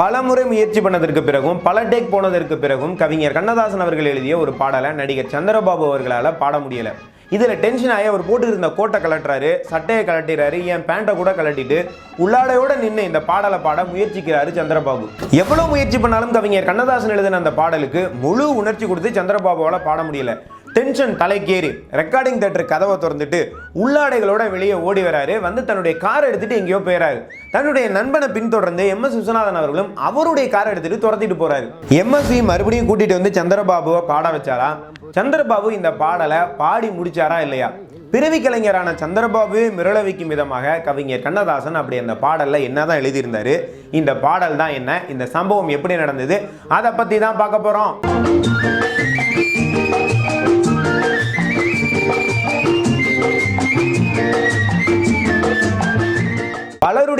பலமுறை முயற்சி பண்ணதற்கு பிறகும் பல டேக் போனதற்கு பிறகும் கவிஞர் கண்ணதாசன் அவர்கள் எழுதிய ஒரு பாடலை நடிகர் சந்திரபாபு அவர்களால் பாட முடியல. இதில் டென்ஷன் ஆகி அவர் போட்டு இருந்த கோட்டை கலட்டுறாரு சட்டையை கலட்டிறாரு என் பேண்ட்டை கூட கலட்டிட்டு உள்ளாடையோட நின்று இந்த பாடலை பாட முயற்சிக்கிறாரு சந்திரபாபு. எவ்வளோ முயற்சி பண்ணாலும் கவிஞர் கண்ணதாசன் எழுதின அந்த பாடலுக்கு முழு உணர்ச்சி கொடுத்து சந்திரபாபுவால் பாட முடியல. டென்ஷன் தலைக்கேறி ரெக்கார்டிங் தேட்டர் கதவை திறந்துட்டு உள்ளாடைகளோட வெளியே ஓடி வராரு. வந்து தன்னுடைய கார் எடுத்துட்டு எங்கேயோ போயிறாரு. தன்னுடைய நண்பனை பின்தொடர்ந்து எம் எஸ் விஸ்வநாதன் அவர்களும் அவருடைய கார் எடுத்துட்டு துரத்திட்டு போறாரு. எம்எஸ்வி மறுபடியும் கூட்டிட்டு வந்து சந்திரபாபுவை பாட வச்சாரா? சந்திரபாபு இந்த பாடலை பாடி முடிச்சாரா இல்லையா? பிறவி கலைஞரான சந்திரபாபு மிரள வைக்கும் விதமாக கவிஞர் கண்ணதாசன் அப்படி அந்த பாடலில் என்னதான் எழுதியிருந்தாரு? இந்த பாடல் தான் என்ன? இந்த சம்பவம் எப்படி நடந்தது? அதை பத்தி தான் பார்க்க போறோம்.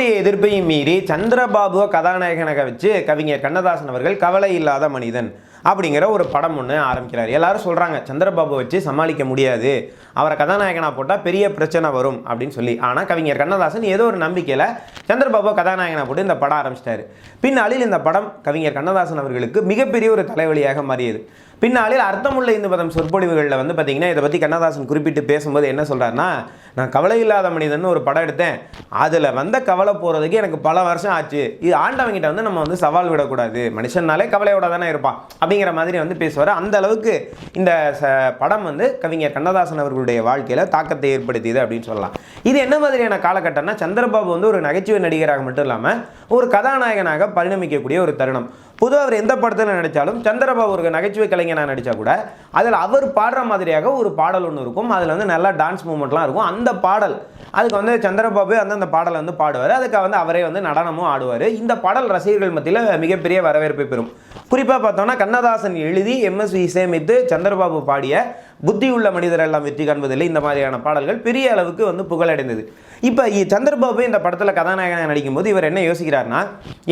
பலருடைய எதிர்ப்பையும் மீறி சந்திரபாபுவை கதாநாயகனாக வச்சு கவிஞர் கண்ணதாசன் அவர்கள் கவலை இல்லாத மனிதன். அப்படிங்கிற ஒரு படம் ஒன்று ஆரம்பிக்கிறார். எல்லாரும் சொல்கிறாங்க சந்திரபாபு வச்சு சமாளிக்க முடியாது. அவரை கதாநாயகனாக போட்டால் பெரிய பிரச்சனை வரும் அப்படின்னு சொல்லி. ஆனால் கவிஞர் கண்ணதாசன் ஏதோ ஒரு நம்பிக்கையில் சந்திரபாபு கதாநாயகனாக போட்டு இந்த படம் ஆரம்பிச்சிட்டாரு. பின்னாளில் இந்த படம் கவிஞர் கண்ணதாசன் அவர்களுக்கு மிகப்பெரிய ஒரு தலைவலியாக மாறியது. பின்னாளில் அர்த்தமுள்ள இந்து பதம் சொற்பொழிவுகளில் வந்து பார்த்தீங்கன்னா இதை பற்றி கண்ணதாசன் குறிப்பிட்டு பேசும்போது என்ன சொல்கிறாருன்னா நான் கவலை இல்லாத மனிதன் ஒரு படம் எடுத்தேன். அதில் வந்த கவலை போகிறதுக்கு எனக்கு பல வருஷம் ஆச்சு. இது ஆண்டவங்கிட்ட வந்து நம்ம வந்து சவால் விடக்கூடாது. மனுஷன்னாலே கவலையோட தானே இருப்பான். அப்படிங்கிற மாதிரி வந்து பேசுவார். அந்த அளவுக்கு இந்த ச- படம் வந்து கவிஞர் கண்ணதாசன் அவர்களுடைய வாழ்க்கையில் தாக்கத்தை ஏற்படுத்தியது அப்படின்னு சொல்லலாம். இது என்ன மாதிரியான காலகட்டம்னா சந்திரபாபு வந்து ஒரு நகைச்சுவை நடிகராக மட்டும் இல்லாமல் ஒரு கதாநாயகனாக பரிணமிக்கக்கூடிய ஒரு தருணம். பொதுவாக அவர் எந்த படத்தில் நடித்தாலும் சந்திரபாபு ஒரு நகைச்சுவை கலைஞனாக நடித்தா கூட அதில் அவர் பாடுற மாதிரியாக ஒரு பாடல் ஒன்று இருக்கும். அதில் வந்து நல்லா டான்ஸ் மூமெண்ட்லாம் இருக்கும். அந்த பாடல் அதுக்கு வந்து சந்திரபாபு வந்து அந்த பாடலை வந்து பாடுவார். அதுக்கு வந்து அவரே வந்து நடனமும் ஆடுவார். இந்த பாடல் ரசிகர்கள் மத்தியில் மிகப்பெரிய வரவேற்பை பெறும். குறிப்பாக பார்த்தோம்னா கண்ணதாசன் எழுதி எம்எஸ்வி இசையமைத்து சந்திரபாபு பாடிய புத்தி உள்ள மனிதர் எல்லாம் வெற்றி காண்பதில்லை. இந்த மாதிரியான பாடல்கள் பெரிய அளவுக்கு வந்து புகழடைந்தது. இப்போ சந்திரபாபு இந்த படத்தில் கதாநாயகனாக நடிக்கும்போது இவர் என்ன யோசிக்கிறாருன்னா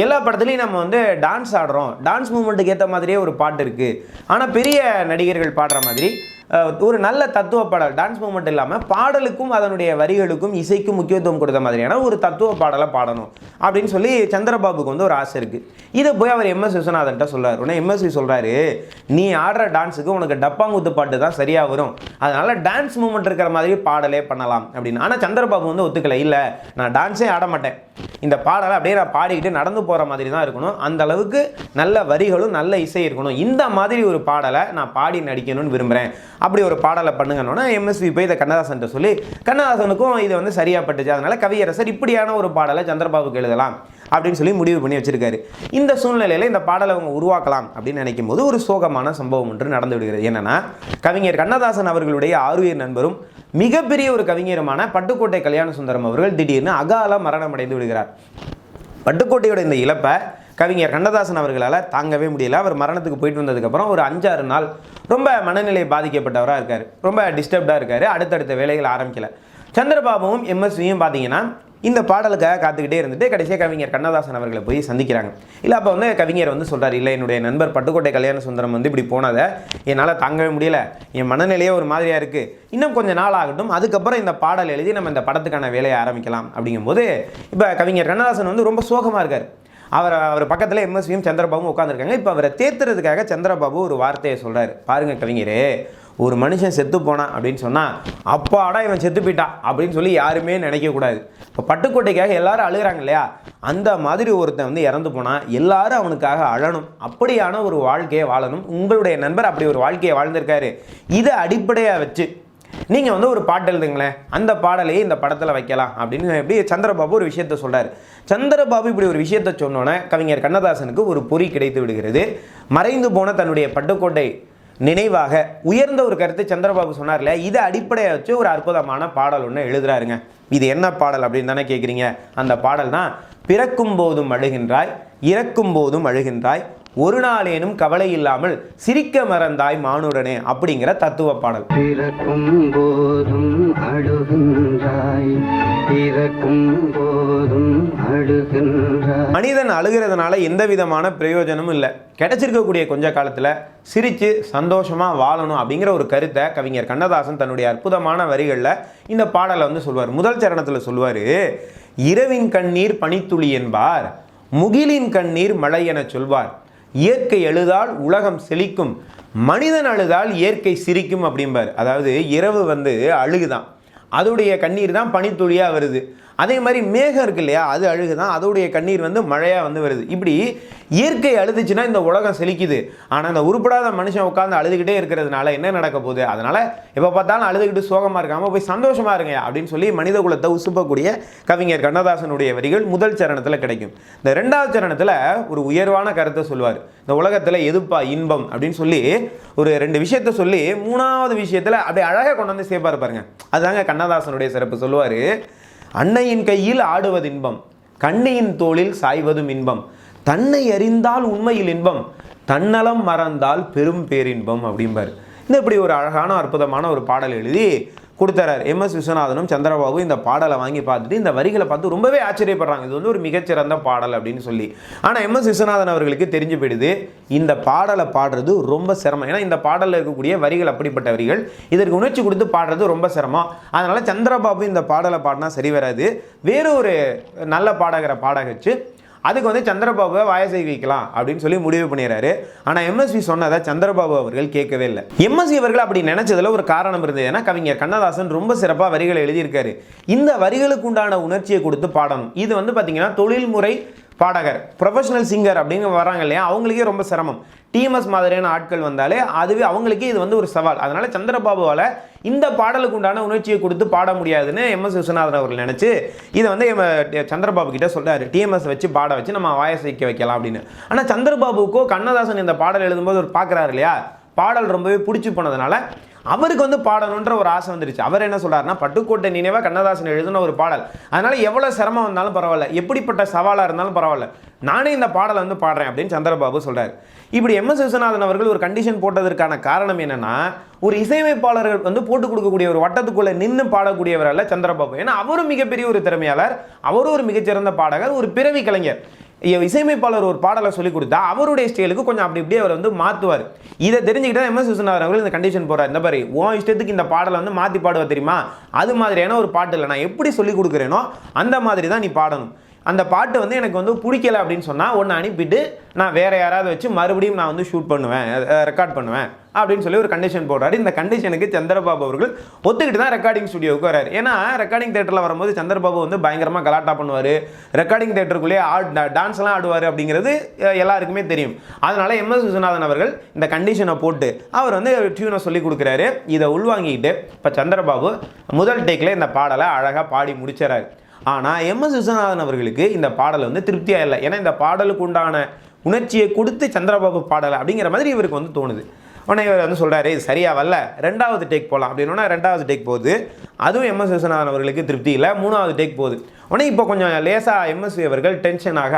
எல்லா படத்துலையும் நம்ம வந்து டான்ஸ் ஆடுறோம். டான்ஸ் மூமெண்ட்டுக்கு ஏற்ற மாதிரியே ஒரு பாட்டு இருக்குது ஆனால் பெரிய நடிகர்கள் பாடுற மாதிரி ஒரு நல்ல தத்துவ பாடல் டான்ஸ் மூமெண்ட் இல்லாமல் பாடலுக்கும் அதனுடைய வரிகளுக்கும் இசைக்கும் முக்கியத்துவம் கொடுத்த மாதிரியான ஒரு தத்துவ பாடலை பாடணும் அப்படின்னு சொல்லி சந்திரபாபுக்கு வந்து ஒரு ஆசை இருக்குது இதை போய் அவர் எம்எஸ் விஸ்வநாதன்ட்ட சொல்கிறார் உடனே எம்எஸ்வி சொல்கிறாரு நீ ஆடுற டான்ஸுக்கு உனக்கு டப்பாங்குத்து பாட்டு தான் சரியாக வரும். அதனால் டான்ஸ் மூமெண்ட் இருக்கிற மாதிரி பாடலே பண்ணலாம். அப்படின்னு. ஆனால் சந்திரபாபு வந்து ஒத்துக்கலை. இல்லை நான் டான்ஸே ஆட மாட்டேன். இந்த பாடலை அப்படியே நான் பாடிக்கிட்டு நடந்து போகிற மாதிரி தான் இருக்கணும். அந்த அளவுக்கு நல்ல வரிகளும் நல்ல இசை இருக்கணும். இந்த மாதிரி ஒரு பாடலை நான் பாடி நடிக்கணும்னு விரும்புகிறேன் அப்படி ஒரு பாடலை பண்ணுங்கன்னா எம்எஸ்வி போய் இதை கண்ணதாசன்ட்ட சொல்லி கண்ணதாசனுக்கும் இது வந்து சரியாக பட்டுச்சு. அதனால் கவியரசர் இப்படியான ஒரு பாடலை சந்திரபாபுக்கு எழுதலாம் அப்படின்னு சொல்லி முடிவு பண்ணி வச்சுருக்காரு. இந்த சூழ்நிலையில் இந்த பாடலை அவங்க உருவாக்கலாம் அப்படின்னு நினைக்கும் போது ஒரு சோகமான சம்பவம் ஒன்று நடந்து விடுகிறது. என்னென்னா கவிஞர் கண்ணதாசன் அவர்களுடைய ஆறுயிர் நண்பரும் மிகப்பெரிய ஒரு கவிஞருமான பட்டுக்கோட்டை கல்யாண சுந்தரம் அவர்கள் திடீர்னு அகால மரணம் அடைந்து விடுகிறார். பட்டுக்கோட்டையோட இந்த இழப்பை கவிஞர் கண்ணதாசன் அவர்களால் தாங்கவே முடியல. அவர் மரணத்துக்கு போயிட்டு வந்ததுக்கப்புறம் ஒரு அஞ்சாறு நாள் ரொம்ப மனநிலை பாதிக்கப்பட்டவராக இருக்கார். ரொம்ப டிஸ்டர்ப்டாக இருக்கார். அடுத்தடுத்த வேலைகள் ஆரம்பிக்கல. சந்திரபாபுவும் எம்எஸ்வியும் பார்த்தீங்கன்னா இந்த பாடலுக்காக காத்துக்கிட்டே இருந்துட்டு கடைசியாக கவிஞர் கண்ணதாசன் அவர்களை போய் சந்திக்கிறாங்க. இல்லை அப்போ வந்து கவிஞர் வந்து சொல்கிறார் இல்லை என்னுடைய நண்பர் பட்டுக்கோட்டை கல்யாண சுந்தரம் வந்து இப்படி போனதை. என்னால் தாங்கவே முடியல. என் மனநிலையே ஒரு மாதிரியாக இருக்குது இன்னும் கொஞ்சம் நாள் ஆகட்டும். அதுக்கப்புறம் இந்த பாடல் எழுதி நம்ம இந்த படத்துக்கான வேலையை ஆரம்பிக்கலாம். அப்படிங்கும்போது இப்போ கவிஞர் கண்ணதாசன் வந்து ரொம்ப சோகமாக இருக்கார். அவர் அவர் பக்கத்தில் எம்எஸ்வியும் சந்திரபாபும் உட்காந்துருக்காங்க இப்போ அவரை தேர்த்துறதுக்காக சந்திரபாபு ஒரு வார்த்தையை சொல்கிறார் பாருங்கள் கவிஞரே ஒரு மனுஷன் செத்து போனான் அப்படின்னு சொன்னால் அப்பாடா இவன் செத்து போயிட்டான் அப்படின்னு சொல்லி யாருமே நினைக்கக்கூடாது இப்போ பட்டுக்கோட்டைக்காக எல்லாரும் அழுகிறாங்க இல்லையா? அந்த மாதிரி ஒருத்தன் வந்து இறந்து போனால் எல்லாரும் அவனுக்காக அழணும். அப்படியான ஒரு வாழ்க்கையை வாழணும். உங்களுடைய நண்பர் அப்படி ஒரு வாழ்க்கையை வாழ்ந்திருக்காரு. இதை அடிப்படையாக வச்சு நீங்கள் வந்து ஒரு பாட்டு எழுதுங்களேன். அந்த பாடலையே இந்த படத்தில் வைக்கலாம் அப்படின்னு எப்படி சந்திரபாபு ஒரு விஷயத்த சொல்கிறார் சந்திரபாபு இப்படி ஒரு விஷயத்த சொன்னோன்னே கவிஞர் கண்ணதாசனுக்கு ஒரு பொறி கிடைத்து விடுகிறது. மறைந்து போன தன்னுடைய பட்டுக்கோட்டை நினைவாக உயர்ந்த ஒரு கருத்தை சந்திரபாபு சொன்னார்ல இதை அடிப்படையாக வச்சு ஒரு அற்புதமான பாடல் ஒன்று எழுதுறாருங்க. இது என்ன பாடல் அப்படின்னு தானே கேட்குறீங்க அந்த பாடல் தான் பிறக்கும் போதும் அழுகின்றாய் இறக்கும் போதும் அழுகின்றாய் ஒரு நாளேனும் கவலை இல்லாமல் சிரிக்க மறந்தாய் மானுடனே அப்படிங்கிற தத்துவ பாடல். பிறக்கும் போதும் அழுகின்றாய் மனிதன் அழுகிறதுனால எந்த விதமான பிரயோஜனமும் இல்லை. கிடைச்சிருக்கக்கூடிய கொஞ்ச காலத்தில் சிரித்து சந்தோஷமாக வாழணும் அப்படிங்கிற ஒரு கருத்தை கவிஞர் கண்ணதாசன் தன்னுடைய அற்புதமான வரிகளில் இந்த பாடலை வந்து சொல்வார். முதல் சரணத்தில் சொல்வார் இரவின் கண்ணீர் பனித்துளி என்பார் முகிலின் கண்ணீர் மழை என சொல்வார். இயற்கை எழுதால் உலகம் செழிக்கும் மனிதன் அழுதால் இயற்கை சிரிக்கும் அப்படிம்பார். அதாவது இரவு வந்து அழுகுதான். அதோடைய கண்ணீர் தான் பனித்துளியாக வருது. அதே மாதிரி மேகம் இருக்கு இல்லையா அது அழுகு தான் அதோடைய கண்ணீர் வந்து மழையாக வந்து வருது. இப்படி இயற்கை அழுதுச்சுன்னா இந்த உலகம் செழிக்குது. ஆனால் இந்த உருப்படாத மனுஷன் உட்காந்து அழுதுகிட்டே இருக்கிறதுனால என்ன நடக்க போகுது? அதனால் எப்போ பார்த்தாலும் அழுதுகிட்டு சோகமாக இருக்காமல் போய் சந்தோஷமாக இருங்க அப்படின்னு சொல்லி மனித குலத்தை உசுப்பக்கூடிய கவிஞர் கண்ணதாசனுடைய வரிகள் முதல் சரணத்தில் கிடைக்கும். இந்த ரெண்டாவது சரணத்தில் ஒரு உயர்வான கருத்தை சொல்லுவார் இந்த உலகத்தில் எதுப்பா இன்பம் அப்படின்னு சொல்லி ஒரு ரெண்டு விஷயத்த சொல்லி மூணாவது விஷயத்தில் அப்படியே அழகாக கொண்டு வந்து சேர்ப்பார் பாருங்க. அதுதாங்க கண்ணதாசனுடைய சிறப்பு. சொல்லுவார் அன்னையின் கையில் ஆடுவது இன்பம் கண்ணியின் தோளில் சாய்வதும் இன்பம் தன்னை அறிந்தால் உண்மையில் இன்பம் தன்னலம் மறந்தால் பெரும் பேரின்பம் அப்படிம்பார். இந்த இப்படி ஒரு அழகான அற்புதமான ஒரு பாடல் எழுதி கொடுத்துறாரு எம். எஸ். விஸ்வநாதனும் சந்திரபாபு இந்த பாடலை வாங்கி பார்த்துட்டு இந்த வரிகளை பார்த்து ரொம்பவே ஆச்சரியப்படுறாங்க. இது வந்து ஒரு மிகச்சிறந்த பாடல் அப்படின்னு சொல்லி. ஆனால் எம். எஸ். விஸ்வநாதன் அவர்களுக்கு தெரிஞ்சு போயிடுது இந்த பாடலை பாடுறது ரொம்ப சிரமம். ஏன்னா இந்த பாடலில் இருக்கக்கூடிய வரிகள் அப்படிப்பட்ட வரிகள் இதற்கு உணர்ச்சி கொடுத்து பாடுறது ரொம்ப சிரமம். அதனால் சந்திரபாபு இந்த பாடலை பாடினா சரி வராது. வேறு ஒரு நல்ல பாடகரை பாட வச்சு அதுக்கு வந்து சந்திரபாபுவை வாயசை வைக்கலாம் அப்படின்னு சொல்லி முடிவு பண்ணிடுறாரு. ஆனால் எம்எஸ்வி சொன்னதை சந்திரபாபு அவர்கள் கேட்கவே இல்லை. எம்எஸ்வி அவர்கள் அப்படி நினைச்சதுல ஒரு காரணம் இருந்தது. ஏன்னா கவிஞர் கண்ணதாசன் ரொம்ப சிறப்பாக வரிகளை எழுதியிருக்காரு. இந்த வரிகளுக்கு உண்டான உணர்ச்சியை கொடுத்து பாடணும். இது வந்து பார்த்தீங்கன்னா தொழில்முறை பாடகர் ப்ரொஃபஷனல் சிங்கர் அப்படின்னு வராங்க இல்லையா? அவங்களுக்கே ரொம்ப சிரமம். டிஎம்எஸ் மாதிரியான ஆட்கள் வந்தாலே அதுவே அவங்களுக்கே இது வந்து ஒரு சவால். அதனால சந்திரபாபுவால் இந்த பாடலுக்கு உண்டான உணர்ச்சியை கொடுத்து பாட முடியாதுன்னு எம்எஸ் விஸ்வநாதன் அவர்கள் நினச்சி இதை வந்து எம் சந்திரபாபு கிட்ட சொல்கிறார் டிஎம்எஸ் வச்சு பாட வச்சு நம்ம வாயசைக்க வைக்கலாம் அப்படின்னு. ஆனால் சந்திரபாபுக்கோ கண்ணதாசன் இந்த பாடல் எழுதும்போது ஒரு பார்க்குறாரு இல்லையா? பாடல் ரொம்பவே பிடிச்சி போனதுனால அவருக்கு வந்து பாடணுன்ற ஒரு ஆசை வந்துருச்சு. அவர் என்ன சொல்றாருன்னா பட்டுக்கோட்டை நினைவா கண்ணதாசன் எழுதின ஒரு பாடல். அதனால் எவ்வளோ சிரமம் வந்தாலும் பரவாயில்ல. எப்படிப்பட்ட சவாலாக இருந்தாலும் பரவாயில்ல. நானே இந்த பாடலை வந்து பாடுறேன் அப்படின்னு சந்திரபாபு சொல்கிறார் இப்படி எம். எஸ். விஸ்வநாதன் அவர்கள் ஒரு கண்டிஷன் போட்டதற்கான காரணம் என்னென்னா ஒரு இசையமைப்பாளர்கள் வந்து போட்டு கொடுக்கக்கூடிய ஒரு வட்டத்துக்குள்ளே நின்று பாடக்கூடியவர் அல்ல சந்திரபாபு. ஏன்னா அவரும் மிகப்பெரிய ஒரு திறமையாளர் அவரும் ஒரு மிகச்சிறந்த பாடகர் ஒரு பிறவி கலைஞர். இசையமைப்பாளர் ஒரு பாடலை சொல்லி கொடுத்தா அவருடைய ஸ்டைலுக்கு கொஞ்சம் அப்படி இப்படியே அவர் வந்து மாற்றுவார் இதை தெரிஞ்சுக்கிட்டா எம்எஸ் விஸ்வநாதன் அவர்கள் இந்த கண்டிஷன் போகிறார் இந்த மாதிரி உன் இஷ்டத்துக்கு இந்த பாடலை வந்து மாற்றி பாடுவா தெரியுமா? அது மாதிரியான ஒரு பாட்டு இல்லை. நான் எப்படி சொல்லி கொடுக்குறேனோ அந்த மாதிரி தான் நீ பாடணும். அந்த பாட்டு வந்து எனக்கு வந்து பிடிக்கல அப்படின்னு சொன்னால் ஒன்று அனுப்பிட்டு நான் வேறு யாராவது வச்சு மறுபடியும் நான் வந்து ஷூட் பண்ணுவேன் ரெக்கார்ட் பண்ணுவேன். அப்படின்னு சொல்லி ஒரு கண்டிஷன் போடுறாரு. இந்த கண்டிஷனுக்கு சந்திரபாபு அவர்கள் ஒத்துக்கிட்டு தான் ரெக்கார்டிங் ஸ்டுடியோவுக்கு வராரு ஏன்னா ரெக்கார்டிங் தேட்டரில் வரும்போது சந்திரபாபு வந்து பயங்கரமாக கலாட்டா பண்ணுவார். ரெக்கார்டிங் தேட்டருக்குள்ளேயே ஆட் டான்ஸ்லாம் ஆடுவார் அப்படிங்கிறது எல்லாருக்குமே தெரியும். அதனால் எம் எஸ் விஸ்வநாதன் அவர்கள் இந்த கண்டிஷனை போட்டு அவர் வந்து டியூனை சொல்லி கொடுக்குறாரு. இதை உள்வாங்கிக்கிட்டு இப்போ சந்திரபாபு முதல் டேக்கில் இந்த பாடலை அழகாக பாடி முடிச்சிடறாரு. ஆனால் எம் எஸ் விஸ்வநாதன் அவர்களுக்கு இந்த பாடல் வந்து திருப்தியாக இல்லை. ஏன்னா இந்த பாடலுக்கு உண்டான உணர்ச்சியை கொடுத்து சந்திரபாபு பாடலை அப்படிங்கிற மாதிரி இவருக்கு வந்து தோணுது. உடனே இவர் வந்து சொல்கிறாரு இது சரியா வரல ரெண்டாவது டேக் போகலாம் அப்படின்னா ரெண்டாவது டேக் போகுது. அதுவும் எம்எஸ் விஸ்வநாதன் அவர்களுக்கு திருப்தி இல்லை மூணாவது டேக் போகுது. உடனே இப்போ கொஞ்சம் லேசாக எம்எஸ்வி அவர்கள் டென்ஷன் ஆக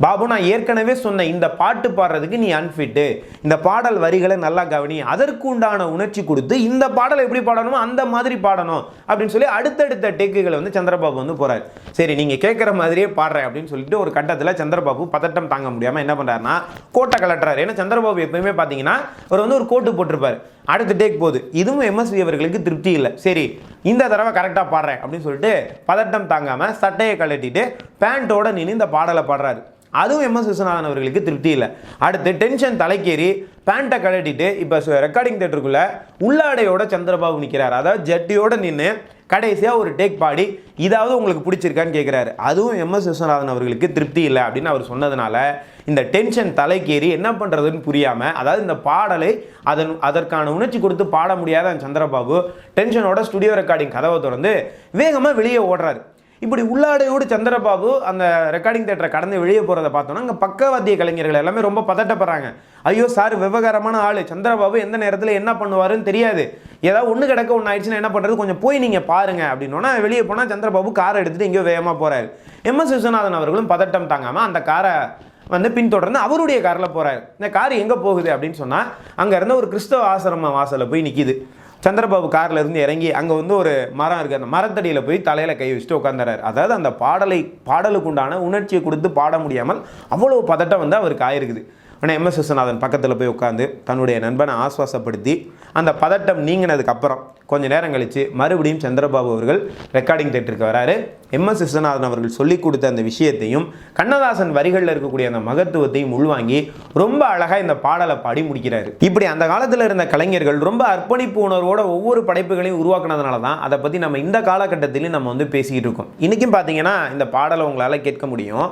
பாபு நான் ஏற்கனவே சொன்ன இந்த பாட்டு பாடுறதுக்கு நீ அன்ஃபிட்டு இந்த பாடல் வரிகளை நல்லா கவனி. அதற்கு உண்டான உணர்ச்சி கொடுத்து இந்த பாடலை எப்படி பாடணுமோ அந்த மாதிரி பாடணும் அப்படின்னு சொல்லி அடுத்தடுத்த டேக்குகளை வந்து சந்திரபாபு வந்து போகிறார் சரி நீங்கள் கேட்குற மாதிரியே பாடுறேன் அப்படின்னு சொல்லிட்டு ஒரு கட்டத்தில் சந்திரபாபு பதட்டம் தாங்க முடியாமல் என்ன பண்ணுறாருன்னா கோட்டை கலட்டுறாரு. ஏன்னா சந்திரபாபு எப்பயுமே பார்த்தீங்கன்னா அவர் வந்து ஒரு கோட்டு போட்டிருப்பார். அடுத்த டேக் போகுது. இதுவும் எம்எஸ்வி அவர்களுக்கு திருப்தி இல்லை. சரி இந்த தடவை கரெக்டாக பாடுறேன் அப்படின்னு சொல்லிட்டு பதட்டம் தாங்காமல் சட்டையை கழட்டிட்டு பேண்ட்டோட நின்று இந்த பாடலை பாடுறாரு. அதுவும் எம்எஸ் விஸ்வநாதன் அவர்களுக்கு திருப்தி இல்லை. அடுத்து டென்ஷன் தலைக்கேறி பேண்ட்டை கழட்டிட்டு இப்போ ரெக்கார்டிங் தேட்டருக்குள்ளே உள்ளாடையோட சந்திரபாபு நிற்கிறார் அதாவது ஜட்டியோட நின்று கடைசியாக ஒரு டேக் பாடி இதாவது உங்களுக்கு பிடிச்சிருக்கான்னு கேட்குறாரு அதுவும் எம்எஸ் விஸ்வநாதன் அவர்களுக்கு திருப்தி இல்லை அப்படின்னு அவர் சொன்னதுனால இந்த டென்ஷன் தலைக்கேறி என்ன பண்ணுறதுன்னு புரியாமல் அதாவது இந்த பாடலை அதன் அதற்கான உணர்ச்சி கொடுத்து பாட முடியாத சந்திரபாபு டென்ஷனோட ஸ்டுடியோ ரெக்கார்டிங் கதவை திறந்து வேகமாக வெளியே ஓடுறாரு. இப்படி உள்ளாடையோடு சந்திரபாபு அந்த ரெக்கார்டிங் தேட்டரை கடந்து வெளியே போகிறத பார்த்தோன்னா அங்கே பக்கவாத்திய கலைஞர்கள் எல்லாமே ரொம்ப பதட்டப்படுறாங்க. ஐயோ சார் விவகாரமான ஆள். சந்திரபாபு எந்த நேரத்தில் என்ன பண்ணுவாருன்னு தெரியாது. ஏதாவது ஒன்று கிடக்க ஒன்று ஆயிடுச்சுன்னா என்ன பண்ணுறது கொஞ்சம் போய் நீங்கள் பாருங்க அப்படின்னோன்னா வெளியே போனால் சந்திரபாபு காரை எடுத்துகிட்டு எங்கேயோ வேகமாக போகிறாரு எம்எஸ் விஸ்வநாதன் அவர்களும் பதட்டம் தாங்காமல் அந்த காரை வந்து பின்தொடர்ந்து அவருடைய காரில் போகிறாரு இந்த கார் எங்கே போகுது அப்படின்னு சொன்னால் அங்கே இருந்த ஒரு கிறிஸ்தவ ஆசிரம வாசலில் போய் நிற்கிது சந்திரபாபு கார்ல இருந்து இறங்கி அங்கே வந்து ஒரு மரம் இருக்குது அந்த மரத்தடியில் போய் தலையில் கை வச்சுட்டு உட்காந்துறாரு அதாவது அந்த பாடலை பாடலுக்குண்டான உணர்ச்சியை கொடுத்து பாட முடியாமல் அவ்வளோ பதட்டம் வந்து அவருக்கு ஆயிருக்குது. ஆனால் எம்எஸ் விஸ்வநாதன் பக்கத்தில் போய் உட்காந்து தன்னுடைய நண்பனை ஆஸ்வாசப்படுத்தி அந்த பதட்டம் நீங்கினதுக்கப்புறம் கொஞ்சம் கொஞ்ச நேரம் கழித்து மறுபடியும் சந்திரபாபு அவர்கள் ரெக்கார்டிங் தேட்டருக்கு வராரு. எம்எஸ் விஸ்வநாதன் அவர்கள் சொல்லிக் கொடுத்த அந்த விஷயத்தையும் கண்ணதாசன் வரிகளில் இருக்கக்கூடிய அந்த மகத்துவத்தையும் உள்வாங்கி ரொம்ப அழகாக இந்த பாடலை பாடி முடிக்கிறாரு. இப்படி அந்த காலத்தில் இருந்த கலைஞர்கள் ரொம்ப அர்ப்பணிப்பு உணர்வோட ஒவ்வொரு படைப்புகளையும் உருவாக்குனதுனால தான் அதை பற்றி நம்ம இந்த காலகட்டத்திலையும் நம்ம வந்து பேசிக்கிட்டு இருக்கோம். இன்றைக்கும் பார்த்தீங்கன்னா இந்த பாடலை உங்களால் கேட்க முடியும்.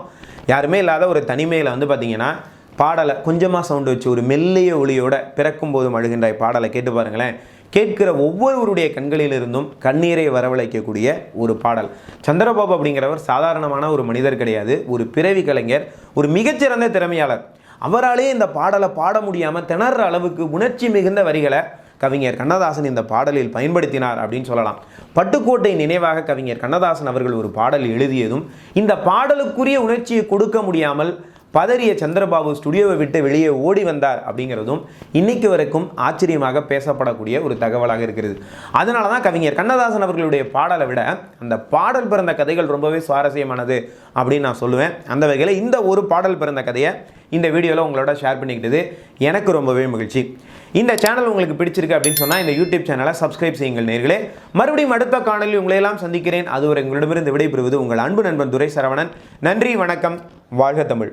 யாருமே இல்லாத ஒரு தனிமையில் வந்து பார்த்தீங்கன்னா பாடலை கொஞ்சமாக சவுண்டு வச்சு ஒரு மெல்லிய ஒளியோட பிறக்கும் போதும் அழுகின்றாய் பாடலை கேட்டு பாருங்களேன். கேட்கிற ஒவ்வொருவருடைய கண்களிலிருந்தும் கண்ணீரை வரவழைக்கக்கூடிய ஒரு பாடல். சந்திரபாபு அப்படிங்கிறவர் சாதாரணமான ஒரு மனிதர் கிடையாது. ஒரு பிறவி கலைஞர் ஒரு மிகச்சிறந்த திறமையாளர். அவராலே இந்த பாடலை பாட முடியாமல் திணற அளவுக்கு உணர்ச்சி மிகுந்த வரிகளை கவிஞர் கண்ணதாசன் இந்த பாடலில் பயன்படுத்தினார் அப்படின்னு சொல்லலாம். பட்டுக்கோட்டை நினைவாக கவிஞர் கண்ணதாசன் அவர்கள் ஒரு பாடல் எழுதியதும் இந்த பாடலுக்குரிய உணர்ச்சியை கொடுக்க முடியாமல் பதறிய சந்திரபாபு ஸ்டுடியோவை விட்டு வெளியே ஓடி வந்தார் அப்படிங்கிறதும் இன்னைக்கு வரைக்கும் ஆச்சரியமாக பேசப்படக்கூடிய ஒரு தகவலாக இருக்கிறது. அதனால தான் கவிஞர் கண்ணதாசன் அவர்களுடைய பாடலை விட அந்த பாடல் பிறந்த கதைகள் ரொம்பவே சுவாரஸ்யமானது அப்படின்னு நான் சொல்லுவேன். அந்த வகையில் இந்த ஒரு பாடல் பிறந்த கதையை இந்த வீடியோவில் உங்களோட ஷேர் பண்ணிக்கிட்டது எனக்கு ரொம்பவே மகிழ்ச்சி. இந்த சேனல் உங்களுக்கு பிடிச்சிருக்கு அப்படின்னு சொன்னால் இந்த யூடியூப் சேனலை சப்ஸ்கிரைப் செய்யுங்கள் நேர்களே. மறுபடியும் அடுத்த காணொலி உங்களையெல்லாம் சந்திக்கிறேன். அதுவரை உங்களிடமிருந்து விடைபெறுவது உங்கள் அன்பு நண்பன் துரை சரவணன் நன்றி வணக்கம். வாழ்க தமிழ்.